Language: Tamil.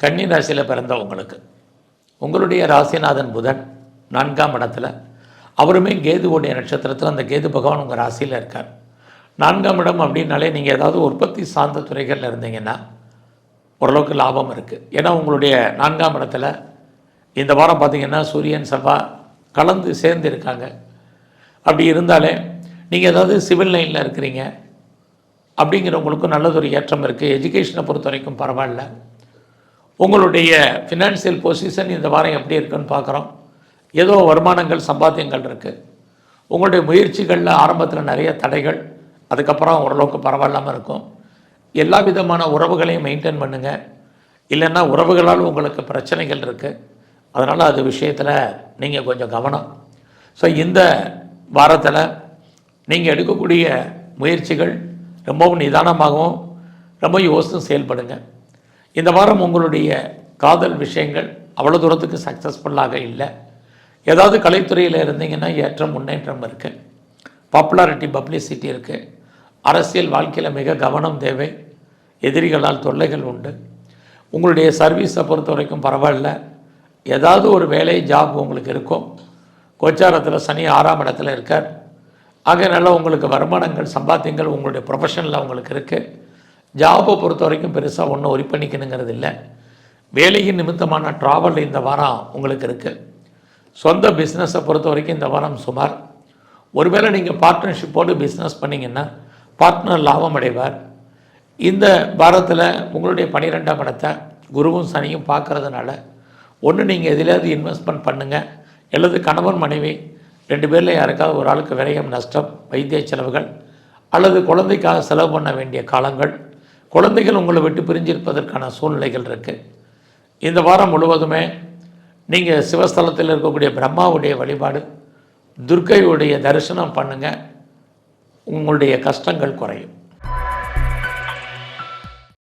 கன்னி ராசியில் பிறந்தவங்களுக்கு உங்களுடைய ராசிநாதன் புதன் நான்காம் இடத்துல. அவருமே கேதுவோடைய நட்சத்திரத்தில் அந்த கேது பகவான் உங்கள் ராசியில் இருக்கார். நான்காம் இடம் அப்படின்னாலே நீங்கள் ஏதாவது உற்பத்தி சார்ந்த துறைகளில் இருந்தீங்கன்னா ஓரளவுக்கு லாபம் இருக்குது ஏன்னா உங்களுடைய நான்காம் இடத்துல இந்த வாரம் பார்த்தீங்கன்னா சூரியன் செவ்வாய் கலந்து சேர்ந்து இருக்காங்க. அப்படி இருந்தாலே நீங்கள் ஏதாவது சிவில் லைனில் இருக்கிறீங்க. அப்படிங்கிறவங்களுக்கும் நல்லதொரு ஏற்றம் இருக்குது எஜுகேஷனை பொறுத்த வரைக்கும் பரவாயில்ல. உங்களுடைய ஃபினான்சியல் பொசிஷன் இந்த வாரம் எப்படி இருக்குன்னு பார்க்குறோம். ஏதோ வருமானங்கள் சம்பாத்தியங்கள் இருக்குது உங்களுடைய முயற்சிகளில் ஆரம்பத்தில் நிறைய தடைகள். அதுக்கப்புறம் ஓரளவுக்கு பரவாயில்லாமல் இருக்கும். எல்லா விதமான உறவுகளையும் மெயின்டைன் பண்ணுங்கள் இல்லைன்னா உறவுகளால் உங்களுக்கு பிரச்சனைகள் இருக்குது அதனால் அது விஷயத்தில் நீங்கள் கொஞ்சம் கவனம். ஸோ இந்த வாரத்தில் நீங்கள் எடுக்கக்கூடிய முயற்சிகள் ரொம்பவும் நிதானமாகவும் ரொம்ப யோசித்து செயல்படுங்க. இந்த வாரம் உங்களுடைய காதல் விஷயங்கள் அவ்வளோ தூரத்துக்கு சக்ஸஸ்ஃபுல்லாக இல்லை. ஏதாவது கலைத்துறையில் இருந்தீங்கன்னா ஏற்றம் முன்னேற்றம் இருக்குது பாப்புலாரிட்டி பப்ளிசிட்டி இருக்குது அரசியல் வாழ்க்கையில் மிக கவனம் தேவை. எதிரிகளால் தொல்லைகள் உண்டு. உங்களுடைய சர்வீஸை பொறுத்த வரைக்கும் பரவாயில்ல. ஏதாவது ஒரு வேலை ஜாப் உங்களுக்கு இருக்கும் கோச்சாரத்தில் சனி ஆறாம் இடத்துல இருக்கார். ஆகையினால உங்களுக்கு வருமானங்கள் சம்பாத்தியங்கள் உங்களுடைய ப்ரொஃபஷனில் உங்களுக்கு இருக்குது ஜாபை பொறுத்த வரைக்கும் பெருசாக ஒன்றும் ஒரி பண்ணிக்கணுங்கிறது இல்லை. வேலையின் நிமித்தமான ட்ராவல் இந்த வாரம் உங்களுக்கு இருக்குது சொந்த பிஸ்னஸை பொறுத்த வரைக்கும் இந்த வாரம் சுமார். ஒருவேளை நீங்கள் பார்ட்னர்ஷிப்போடு பிஸ்னஸ் பண்ணிங்கன்னா பார்ட்னர் லாபம் அடைவார். இந்த வாரத்தில் உங்களுடைய பன்னிரெண்டாம் இடத்தை குருவும் சனியும் பார்க்கறதுனால ஒன்று நீங்கள் எதிலாவது இன்வெஸ்ட்மெண்ட் பண்ணுங்கள் அல்லது கணவன் மனைவி ரெண்டு பேரில் யாருக்காவது ஒரு ஆளுக்கு விரயம் நஷ்டம் வைத்திய செலவுகள் அல்லது குழந்தைக்காக செலவு பண்ண வேண்டிய காலங்கள் குழந்தைகள் உங்களை விட்டு பிரிஞ்சிருப்பதற்கான சூழ்நிலைகள் இருக்குது இந்த வாரம் முழுவதுமே நீங்கள் சிவஸ்தலத்தில் இருக்கக்கூடிய பிரம்மாவுடைய வழிபாடு துர்க்கையுடைய தரிசனம் பண்ணுங்கள் உங்களுடைய கஷ்டங்கள் குறையும்.